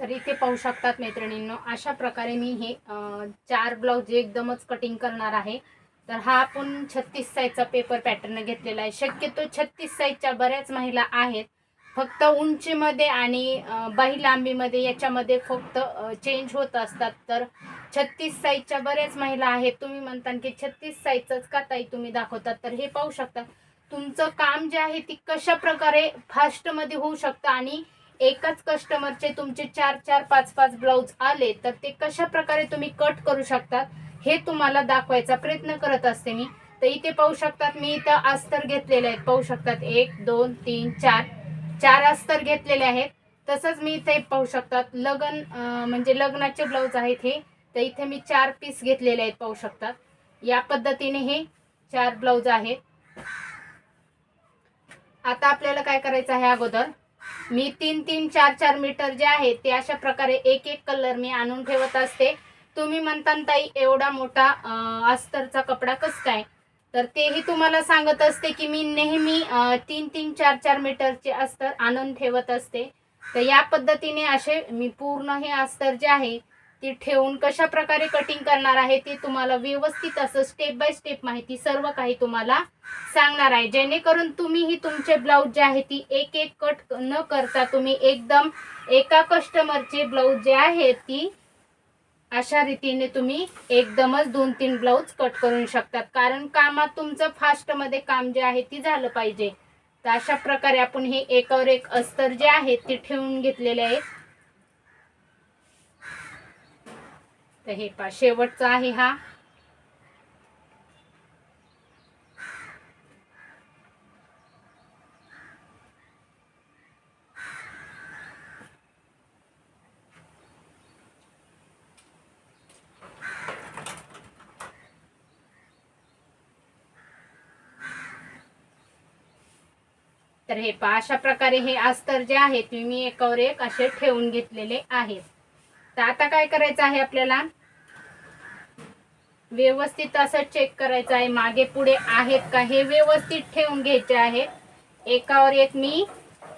तर इथे पाहू शकतात मैत्रिणींनो अशा प्रकारे मी हे चार ब्लाऊज एकदमच कटिंग करणार आहे तर हा आपण छत्तीस साईजचा पेपर पॅटर्न घेतलेला आहे. शक्यतो छत्तीस साईजच्या बऱ्याच महिला आहेत फक्त उंचीमध्ये आणि अं, बाही लांबीमध्ये याच्यामध्ये फक्त चेंज होत असतात. तर छत्तीस साईजच्या बऱ्याच महिला आहेत तुम्ही म्हणता की छत्तीस साईजच का ताई तुम्ही दाखवतात? तर हे पाहू शकता तुमचं काम जे आहे ती कशा प्रकारे फास्टमध्ये होऊ शकतं आणि एकाच कस्टमरचे तुमचे चार चार पाच पाच ब्लाऊज आले तर ते कशा प्रकारे तुम्ही कट करू शकतात हे तुम्हाला दाखवायचा प्रयत्न करत असते मी. तर इथे पाहू शकतात मी इथं अस्तर घेतलेले आहेत. पाहू शकतात एक दोन तीन चार. चार अस्तर घेतलेले आहेत. तसंच मी इथे पाहू शकतात लग्न म्हणजे लग्नाचे ब्लाऊज आहेत हे. तर इथे मी चार पीस घेतलेले आहेत पाहू शकतात. या पद्धतीने हे चार ब्लाऊज आहेत. आता आपल्याला काय करायचं आहे अगोदर? मी तीन तीन चार चार मीटर जे आहे ते अशा प्रकारे एक एक कलर मी आणून ठेवत असते. तुम्ही म्हणता ताई एवढा मोठा अस्तरचा कपडा कस काय? तर तेही तुम्हाला सांगत असते की मी नेहमी तीन तीन चार चार मीटरचे अस्तर आणून ठेवत असते. तर या पद्धतीने असे मी पूर्ण हे अस्तर जे आहे ती ठेवून कशा प्रकारे कटिंग करणार आहे ते तुम्हाला व्यवस्थित असं स्टेप बाय स्टेप माहिती सर्व काही तुम्हाला सांगणार आहे. जेणेकरून तुम्हीही तुमचे ब्लाऊज जे आहे ती एक एक कट न करता तुम्ही एकदम एका कस्टमरचे ब्लाऊज जे आहे ती अशा रीतीने तुम्ही एकदमच दोन तीन ब्लाऊज कट करू शकतात. कारण कामात तुमचं फास्टमध्ये काम जे आहे ती झालं पाहिजे. तर अशा प्रकारे आपण हे एकावर एक अस्तर जे आहे ते ठेवून घेतलेले आहेत तर हे पा शेवटचा आहे हा. तर हे पहा अशा प्रकारे हे अस्तर जे आहे ते मी एकावर एक असे ठेवून घेतलेले आहेत. तर आता काय करायचं आहे आपल्याला? व्यवस्थित असं चेक करायचं आहे मागे पुढे आहेत का? हे व्यवस्थित ठेवून घ्यायचे आहेत एकावर एक मी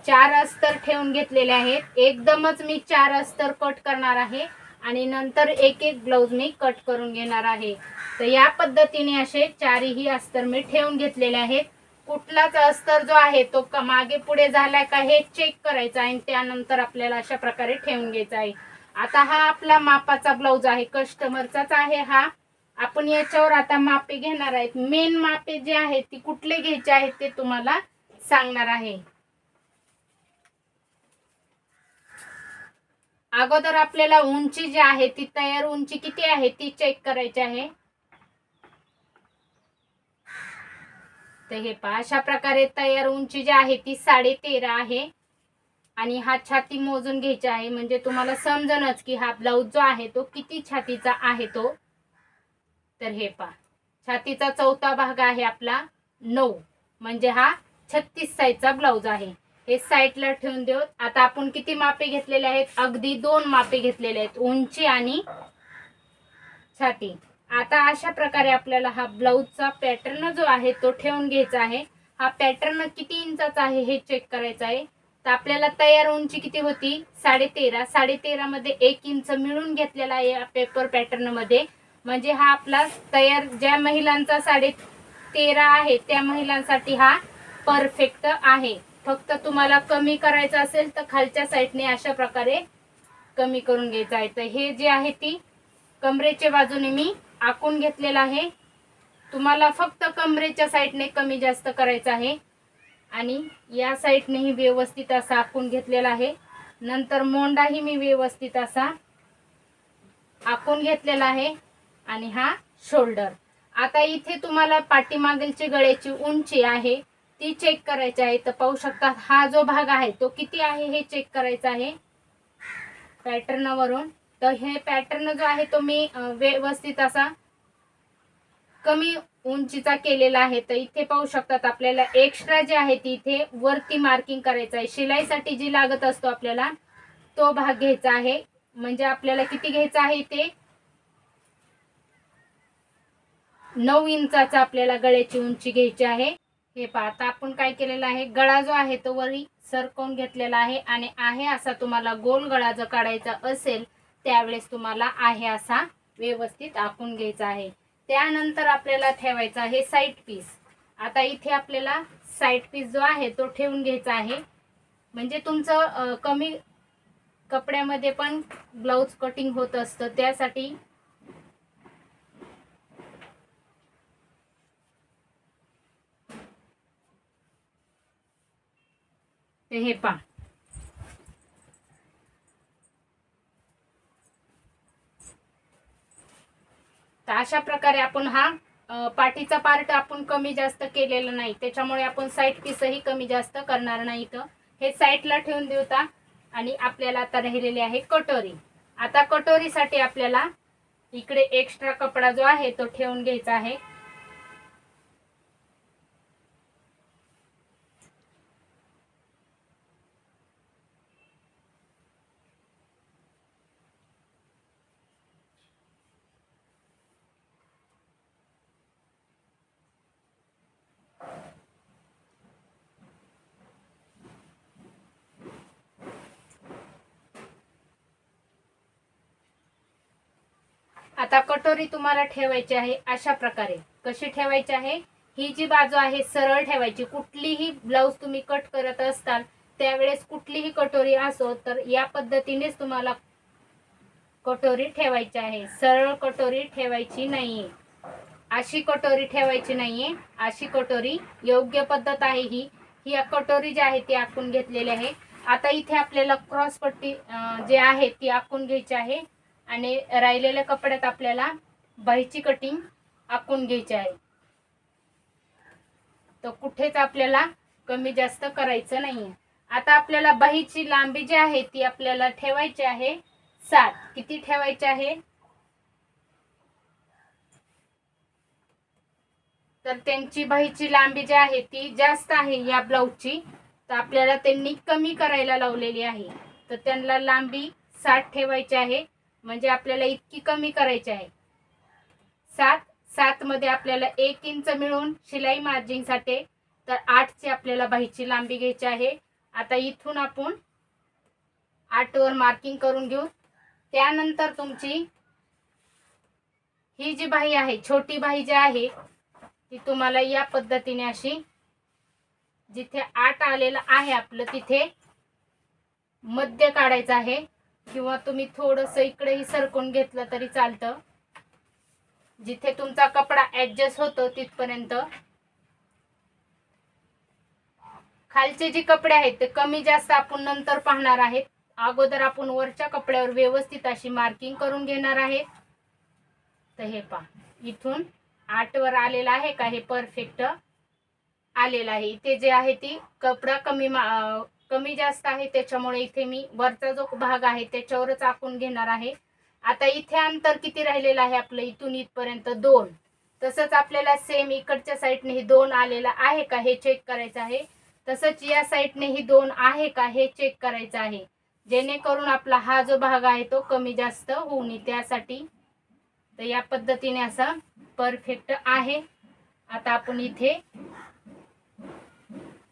चार अस्तर ठेवून घेतलेले आहेत. एकदमच मी चार अस्तर कट करणार आहे आणि नंतर एक एक ब्लाऊज मी कट करून घेणार आहे. तर या पद्धतीने असे चारही अस्तर मी ठेवून घेतलेले आहेत. कुठलाच अस्तर जो आहे तो का मागे पुढे झालाय का हे चेक करायचं आहे आणि त्यानंतर आपल्याला अशा प्रकारे ठेवून घ्यायचा आहे. आता हा आपला मापाचा ब्लाऊज आहे कस्टमरचाच आहे हा. आपण याच्यावर आता मापे घेणार आहेत. मेन मापे जे आहेत ती कुठले घ्यायचे आहेत ते तुम्हाला सांगणार आहे. अगोदर आपल्याला उंची जी आहे ती तयार उंची किती आहे ती चेक करायची आहे. तर हे पहा अशा प्रकारे तयार उंची जी आहे ती साडे तेरा आहे. आणि हा छाती मोजून घ्यायचा आहे. म्हणजे तुम्हाला समजणच की हा ब्लाऊज जो आहे तो किती छातीचा आहे तो. तर हे पहा. छातीचा चौथा भाग आहे आपला नऊ. म्हणजे हा छत्तीस साईजचा ब्लाऊज आहे. हे साईडला ठेवून देऊ. आता आपण किती मापे घेतलेले आहेत? अगदी दोन मापे घेतलेले आहेत. उंची आणि छाती. आता अशा प्रकारे आपल्याला हा ब्लाऊजचा पॅटर्न जो आहे तो ठेवून घ्यायचा आहे. हा पॅटर्न किती इंचाचा आहे हे चेक करायचं आहे. तर आपल्याला तयार उंची किती होती? साडे तेरा साडे तेरा मध्ये एक इंच मिळून घेतलेला आहे पेपर पॅटर्नमध्ये म्हणजे हा आपला तयार ज्या महिलांचा साडे तेरा आहे त्या महिलांसाठी हा परफेक्ट आहे. फक्त तुम्हाला कमी करायचं असेल तर खालच्या साईडने अशा प्रकारे कमी करून घ्यायचं आहे. तर हे जे आहे ती कमरेच्या बाजूने मी आखून घेतलेलं आहे. तुम्हाला फक्त कमरेच्या साईडने कमी जास्त करायचं आहे. आणि या साईडनेही व्यवस्थित असा आखून घेतलेला आहे. नंतर मोंडाही मी व्यवस्थित असा आखून घेतलेला आहे. आणि हा शोल्डर. आता इथे तुम्हाला पाठीमागीलची गळ्याची उंची आहे ती चेक करायची आहे. तर पाहू शकता हा जो भाग आहे तो किती आहे हे चेक करायचा आहे. पॅटर्नवरून तर हे पॅटर्न जो आहे तो मी व्यवस्थित असा कमी उंचीचा केलेला आहे. तर इथे पाहू शकतात आपल्याला एक्स्ट्रा जे आहे ती इथे वरती मार्किंग करायचं आहे. शिलाईसाठी जी लागत असतो आपल्याला तो भाग घ्यायचा आहे. म्हणजे आपल्याला किती घ्यायचा आहे ते नऊ इंचाचा आपल्याला गळ्याची उंची घ्यायची आहे. हे पहा आता आपण काय केलेलं आहे? गळा जो आहे तो वरी सरकवून घेतलेला आहे आणि आहे असा तुम्हाला गोल गळा जर काढायचा असेल त्यावेळेस तुम्हाला आहे असा व्यवस्थित आखून घ्यायचा आहे. त्यानंतर आपल्याला ठेवायचा आहे साईड पीस आता इथे आपल्याला साईड पीस जो आहे तो ठेवून घ्यायचा आहे. म्हणजे तुमचं कमी कपड्यामध्ये पण ब्लाऊज कटिंग होत असतं त्यासाठी ते हे पा तर अशा प्रकारे आपण हा पाठीचा पार्ट आपण कमी जास्त केलेला नाही. त्याच्यामुळे आपण साईड पीसही कमी जास्त करणार नाही इथं. हे साईडला ठेवून देऊता आणि आपल्याला आता राहिलेली आहे कटोरी. आता कटोरीसाठी आपल्याला इकडे एक्स्ट्रा कपडा जो आहे तो ठेवून घ्यायचा आहे. आता कटोरी तुम्हाला ठेवायची आहे अशा प्रकारे. कशी ठेवायची आहे? ही जी बाजू आहे सरळ ठेवायची. कुठलीही ब्लाऊज तुम्ही कट करत असताल त्यावेळेस कुठलीही कटोरी असो तर या पद्धतीनेच तुम्हाला कटोरी ठेवायची आहे. सरळ कटोरी ठेवायची नाहीये. अशी कटोरी ठेवायची नाहीये. अशी कटोरी योग्य पद्धत आहे ही. ही कटोरी जी आहे ती आखून घेतलेली आहे. आता इथे आपल्याला क्रॉस पट्टी जे आहे ती आखून घ्यायची आहे. आणि राहिलेल्या कपड्यात आपल्याला बाहीची कटिंग आखून घ्यायची आहे. तर कुठेच आपल्याला कमी जास्त करायचं नाहीये. आता आपल्याला बाहीची लांबी जी आहे ती आपल्याला ठेवायची आहे सात. किती ठेवायची आहे? तर त्यांची बाहीची लांबी जी आहे ती जास्त आहे या ब्लाऊजची तर आपल्याला त्यांनी कमी करायला लावलेली आहे. तर त्यांना लांबी साठ ठेवायची आहे. म्हणजे आपल्याला इतकी कमी करायची आहे. सात सात मध्ये आपल्याला एक इंच मिळून शिलाई मार्जिंगसाठी तर आठची आपल्याला बाहीची लांबी घ्यायची आहे. आता इथून आपण आठवर मार्किंग करून घेऊ. त्यानंतर तुमची ही जी बाही आहे छोटी बाही जी आहे ती तुम्हाला या पद्धतीने अशी जिथे आठ आलेलं आहे आपलं तिथे मध्य काढायचं आहे. किंवा तुम्ही थोडस इकडेही सरकून घेतलं तरी चालतं. जिथे तुमचा कपडा ऍडजस्ट होतो तिथपर्यंत. खालचे जे कपडे आहेत ते कमी जास्त आपण नंतर पाहणार आहेत. अगोदर आपण वरच्या कपड्यावर व्यवस्थित अशी मार्किंग करून घेणार आहे. तर हे पहा इथून आठवर आलेलं आलेला आहे का? हे परफेक्ट आलेला आहे. इथे जे आहे ती कपडा कमी मा- कमी जास्त आहे त्याच्यामुळे इथे मी वरचा जो भाग आहे त्याच्यावरच आखून घेणार आहे. आता इथे अंतर किती राहिलेलं आहे आपलं? इथून इथपर्यंत दोन. तसंच आपल्याला सेम इकडच्या साईडने हे दोन आलेला आहे का हे चेक करायचं आहे. तसंच या साईडने ही दोन आहे का हे चेक करायचं आहे. जेणेकरून आपला हा जो भाग आहे तो कमी जास्त होऊ नये त्यासाठी तर या पद्धतीने असा परफेक्ट आहे. आता आपण इथे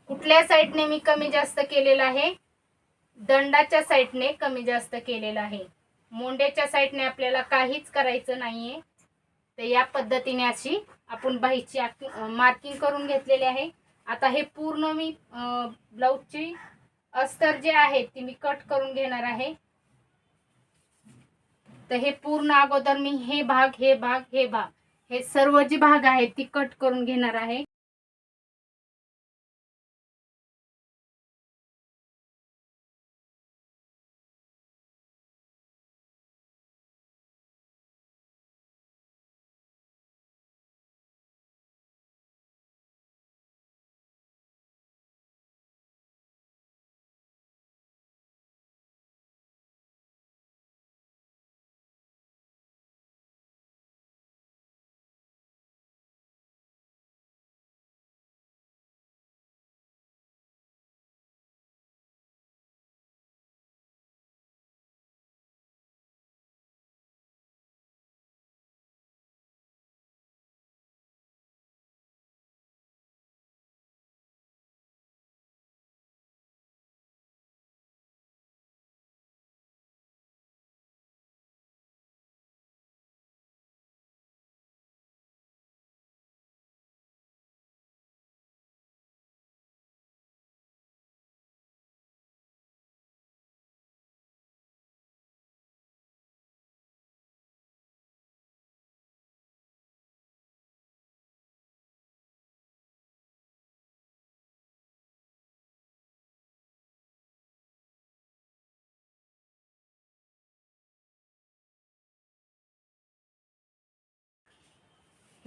कुठल्या साईडने मी कमी जास्त केलेलं आहे? दंडाच्या साईडने कमी जास्त केलेलं आहे. मोंड्याच्या साईडने आपल्याला काहीच करायचं नाहीये. तर या पद्धतीने अशी आपण बाहीची मार्किंग करून घेतलेली आहे. आता हे पूर्ण मी ब्लाऊजची अस्तर जे आहे ती मी कट करून घेणार आहे. तर हे पूर्ण अगोदर मी हे भाग हे भाग हे भाग हे सर्व जे भाग आहेत ती कट करून घेणार आहे.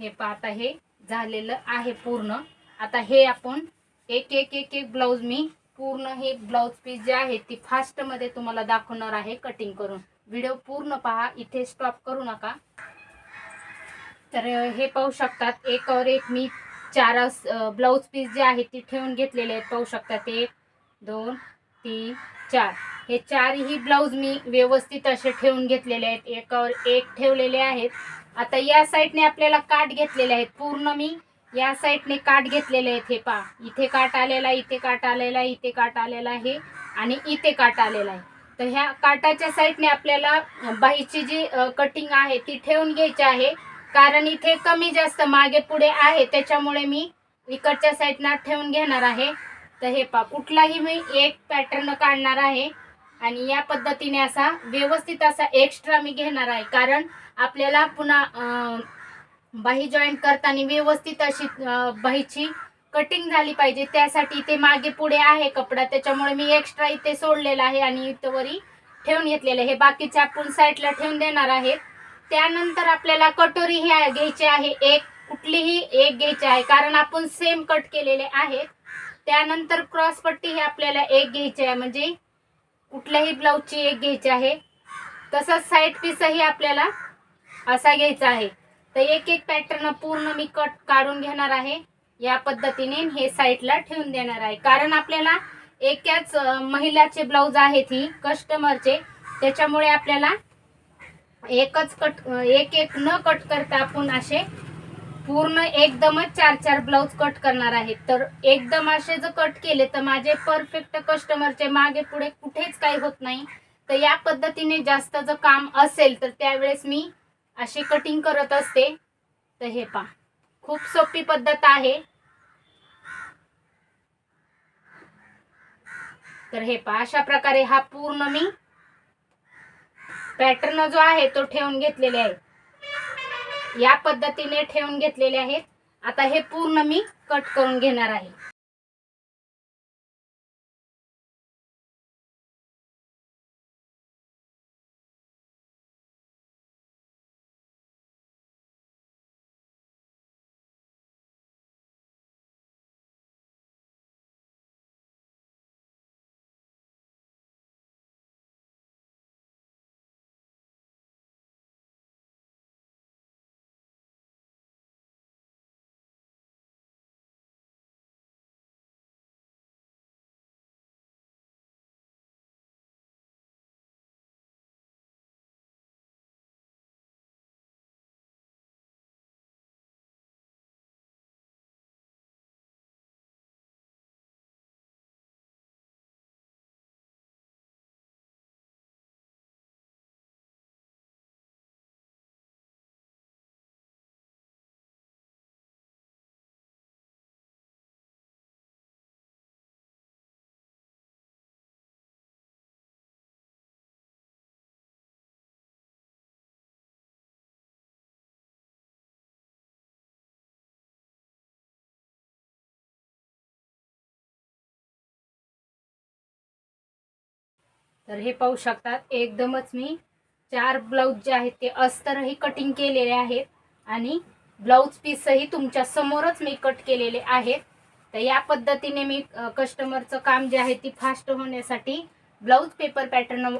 हे पहा आता हे झालेलं आहे पूर्ण. आता हे आपण एक एक एक एक ब्लाऊज मी पूर्ण हे ब्लाऊज पीस जे आहे ती फास्टमध्ये तुम्हाला दाखवणार आहे कटिंग करून. व्हिडिओ पूर्ण पहा. इथे स्टॉप करू नका. तर हे पाहू शकतात. एकावर एक मी चार ब्लाऊज पीस जे आहे ती ठेवून घेतलेले आहेत. पाहू शकतात. एक दोन तीन चार. हे चारही ब्लाऊज मी व्यवस्थित असे ठेवून घेतलेले आहेत. एकावर एक ठेवलेले आहेत. आता या साईडने आपल्याला काठ घेतलेले आहेत. पूर्ण मी या साईडने काठ घेतलेले आहेत हे पहा. इथे काठ आलेला आहे, इथे काठ आलेला आहे, इथे काठ आलेला आहे आणि इथे काठ आलेला आहे. तर ह्या काठाच्या साईडने आपल्याला बाहीची जी कटिंग आहे ती ठेवून घ्यायची आहे. कारण इथे कमी जास्त मागे पुढे आहे त्याच्यामुळे मी इकडच्या साईडनं ठेवून घेणार आहे. तर हे पहा कुठलाही मी एक पॅटर्न काढणार आहे. आणि या पद्धतीने असा व्यवस्थित असा एक्स्ट्रा मी घेणार आहे. कारण आपल्याला पुन्हा बाही जॉईंट करताना व्यवस्थित अशी बाहीची कटिंग झाली पाहिजे. त्यासाठी इथे मागे पुढे आहे कपडा. त्याच्यामुळे मी एक्स्ट्रा इथे सोडलेला आहे आणि इथंवरी ठेवून घेतलेलं आहे. हे बाकीचे आपण साईडला ठेवून देणार आहेत त्यानंतर आपल्याला कटोरी ही घ्यायची आहे. एक कुठलीही एक घ्यायची आहे. कारण आपण सेम कट केलेले आहेत. त्यानंतर क्रॉसपट्टी ही आपल्याला एक घ्यायची आहे. म्हणजे कुठल्याही ब्लाऊजची एक घ्यायची आहे. तसंच साईड पीसही आपल्याला असा घ्यायचा आहे. तर एक एक पॅटर्न पूर्ण मी कट काढून घेणार आहे. या पद्धतीने हे साईडला ठेवून देणार आहे. कारण आपल्याला एकाच महिलाचे ब्लाऊज आहेत ही कस्टमरचे त्याच्यामुळे आपल्याला एकच कट एक एक न कट करता आपण असे पूर्ण एकदमच चार चार ब्लाऊज कट करणार आहेत तर एकदम असे जर कट केले तर माझे परफेक्ट कस्टमरचे मागे पुढे कुठेच काही होत नाही. तर या पद्धतीने जास्त जर काम असेल तर त्यावेळेस मी अशी कटिंग करत असते. तर हे पा खूप सोपी पद्धत आहे. तर हे पहा अशा प्रकारे हा पूर्ण मी पॅटर्न जो आहे तो ठेवून घेतलेले आहे. या पद्धतीने ठेवून घेतलेले आहेत. आता हे पूर्ण मी कट करून घेणार आहे. तर हे पाहू शकतात. एकदमच मी चार ब्लाऊज जे आहेत ते अस्तरही कटिंग केलेले आहेत आणि ब्लाऊज पीसही तुमच्या समोरच मी कट केलेले आहेत. तर या पद्धतीने मी कस्टमरचं काम जे आहे ती फास्ट होण्यासाठी ब्लाऊज पेपर पॅटर्न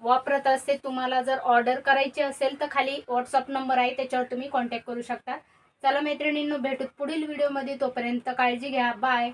वापरत असते. तुम्हाला जर ऑर्डर करायची असेल तर खाली व्हॉट्सअप नंबर आहे त्याच्यावर तुम्ही कॉन्टॅक्ट करू शकता. चला मैत्रिणींनो भेटूत पुढील व्हिडिओमध्ये तोपर्यंत काळजी घ्या. बाय